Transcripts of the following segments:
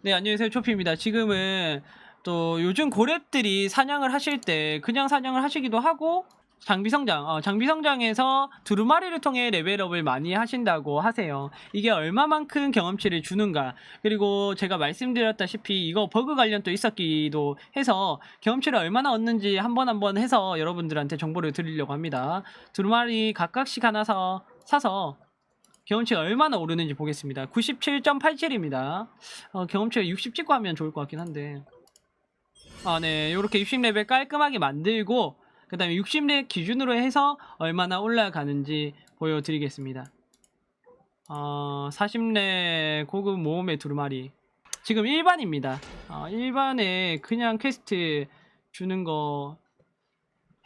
네, 안녕하세요. 초피입니다. 지금은 또 요즘 고랩들이 사냥을 하실 때 그냥 사냥을 하시기도 하고 장비 성장, 어, 장비 성장에서 두루마리를 통해 레벨업을 많이 하신다고 하세요. 이게 얼마만큼 경험치를 주는가. 그리고 제가 말씀드렸다시피 이거 버그 관련도 있었기도 해서 경험치를 얼마나 얻는지 한번 한번 해서 여러분들한테 정보를 드리려고 합니다. 두루마리 각각씩 하나 사, 사서 경험치가 얼마나 오르는지 보겠습니다. 97.87입니다. 어, 경험치가 60 찍고 하면 좋을 것 같긴 한데. 아, 네. 요렇게 60레벨 깔끔하게 만들고, 그 다음에 60렙 기준으로 해서 얼마나 올라가는지 보여드리겠습니다. 어, 40렙 고급 모험의 두루마리. 지금 일반입니다. 어, 일반에 그냥 퀘스트 주는 거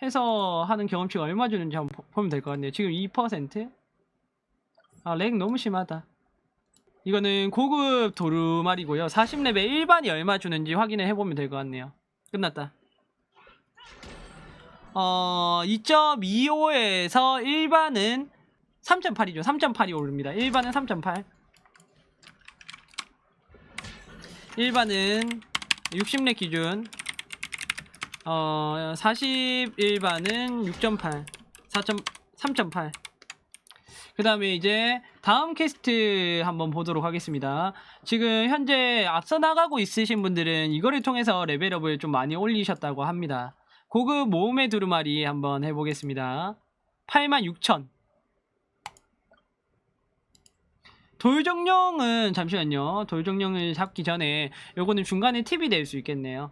해서 하는 경험치가 얼마 주는지 한번 보- 보면 될 것 같네요. 지금 2%? 아, 렉 너무 심하다. 이거는 고급 도루말이고요. 40레벨 일반이 얼마 주는지 확인을 해보면 될 것 같네요. 끝났다. 어, 2.25에서 일반은 3.8이죠. 3.8이 오릅니다. 일반은 3.8. 일반은 60렙 기준. 어, 41반은 6.8. 4. 3.8. 그 다음에 이제 다음 퀘스트 한번 보도록 하겠습니다. 지금 현재 앞서 나가고 있으신 분들은 이거를 통해서 레벨업을 좀 많이 올리셨다고 합니다. 고급 모험의 두루마리 한번 해보겠습니다. 86,000. 돌정령은 잠시만요. 돌정령을 잡기 전에 요거는 중간에 팁이 될 수 있겠네요.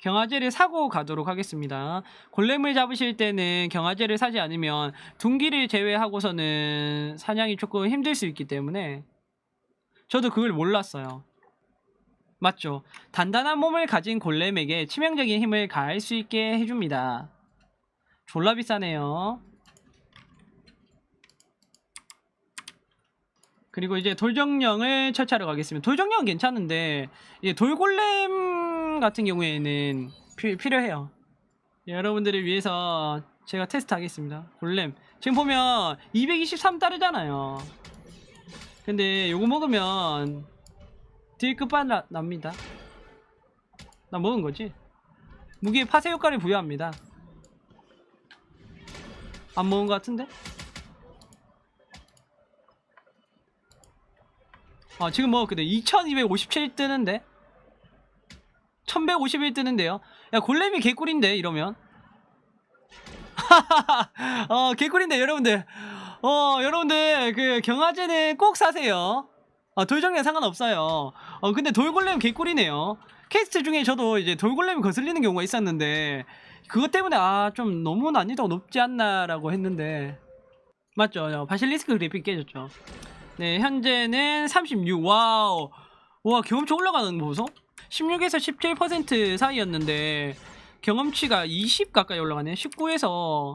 경화제를 사고 가도록 하겠습니다. 골렘을 잡으실 때는 경화제를 사지 않으면 둔기를 제외하고서는 사냥이 조금 힘들 수 있기 때문에 저도 그걸 몰랐어요. 맞죠? 단단한 몸을 가진 골렘에게 치명적인 힘을 가할 수 있게 해줍니다. 졸라 비싸네요. 그리고 이제 돌정령을 처치하러 가겠습니다. 돌정령 은 괜찮은데 돌골렘 같은 경우에는 피- 필요해요. 예, 여러분들을 위해서 제가 테스트 하겠습니다. 골렘. 지금 보면 223 따르잖아요. 근데 요거 먹으면 딜 끝반 나- 납니다. 나 먹은 거지? 무기에 파쇄 효과를 부여합니다. 안 먹은 것 같은데? 아, 지금 뭐, 근데 2257 뜨는데? 1151 뜨는데요? 야, 골렘이 개꿀인데, 이러면? 어, 개꿀인데, 여러분들. 어, 여러분들, 그, 경화제는 꼭 사세요. 어, 돌정량 상관없어요. 어, 근데 돌골렘 개꿀이네요. 캐스트 중에 저도 이제 돌골렘이 거슬리는 경우가 있었는데, 그것 때문에, 아, 좀 너무 난이도가 높지 않나라고 했는데, 맞죠? 바실리스크 그래픽 깨졌죠. 네, 현재는 36. 와우. 와, 경험치 올라가는 거 보소? 16에서 17% 사이였는데 경험치가 20 가까이 올라가네. 19에서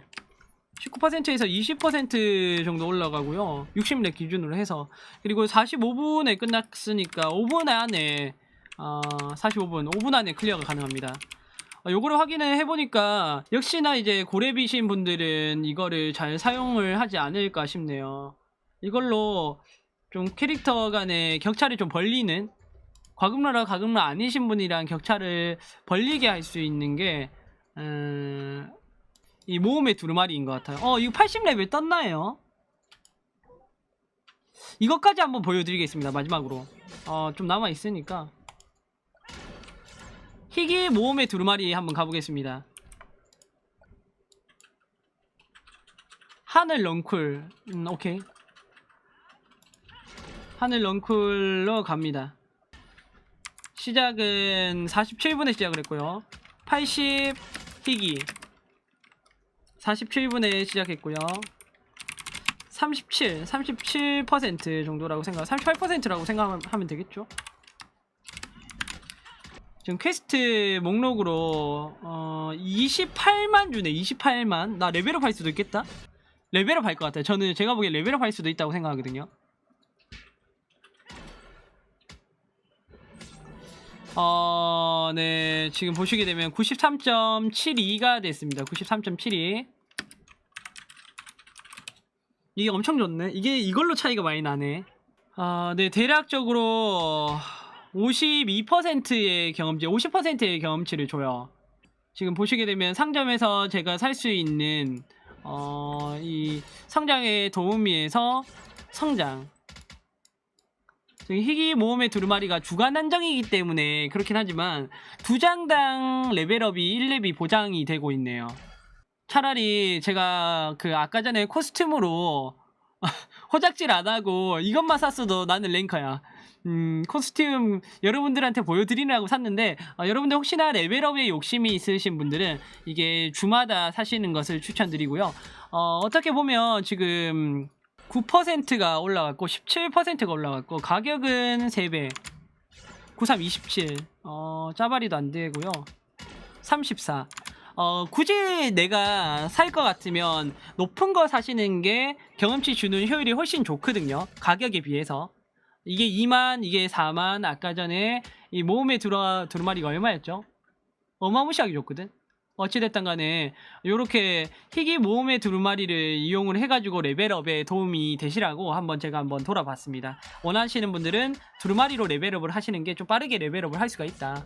19%에서 20% 정도 올라가고요. 60렙 기준으로 해서 그리고 45분에 끝났으니까 5분 안에 어, 45분, 5분 안에 클리어가 가능합니다. 어, 요거를 확인을 해보니까 역시나 이제 고래비신 분들은 이거를 잘 사용을 하지 않을까 싶네요. 이걸로 좀 캐릭터 간의 격차를 좀 벌리는 과금러라 과금러 아니신 분이랑 격차를 벌리게 할 수 있는 게 음, 이 모험의 두루마리인 것 같아요. 어, 이거 80레벨 떴나요? 이것까지 한번 보여드리겠습니다. 마지막으로. 어, 좀 남아 있으니까. 희귀 모험의 두루마리 한번 가보겠습니다. 하늘 런쿨. 음, 오케이. 하늘 런쿨로 갑니다. 시작은 47분에 시작을 했고요. 80 희귀 47분에 시작했고요. 37, 37% 정도라고 생각, 38%라고 생각하면 되겠죠? 지금 퀘스트 목록으로 어 28만 주네, 28만. 나 레벨업 할 수도 있겠다. 레벨업 할 것 같아요. 저는 제가 보기에 레벨업 할 수도 있다고 생각하거든요. 어, 네. 지금 보시게 되면 93.72가 됐습니다. 93.72. 이게 엄청 좋네. 이게 이걸로 차이가 많이 나네. 아, 네. 대략적으로 52%의 경험치, 50%의 경험치를 줘요. 지금 보시게 되면 상점에서 제가 살 수 있는 어, 이 성장의 도우미에서 성장. 저기 희귀 모험의 두루마리가 주간 한정이기 때문에 그렇긴 하지만 두 장당 레벨업이 1렙이 보장이 되고 있네요. 차라리 제가 그 아까 전에 코스튬으로 호작질 안 하고 이것만 샀어도 나는 랭커야. 음, 코스튬 여러분들한테 보여드리려고 샀는데 어, 여러분들 혹시나 레벨업에 욕심이 있으신 분들은 이게 주마다 사시는 것을 추천드리고요. 어, 어떻게 보면 지금 9%가 올라갔고 17%가 올라갔고 가격은 3배. 93 27 어, 짜바리도 안 되고요. 34 어, 굳이 내가 살 것 같으면 높은 거 사시는 게 경험치 주는 효율이 훨씬 좋거든요. 가격에 비해서. 이게 2만 이게 4만 아까 전에 이 모험에 들어 두루마리가 얼마였죠? 어마무시하게 좋거든 어찌됐든 간에 요렇게 희귀 모험의 두루마리를 이용을 해가지고 레벨업에 도움이 되시라고 한번 제가 한번 돌아봤습니다. 원하시는 분들은 두루마리로 레벨업을 하시는 게 좀 빠르게 레벨업을 할 수가 있다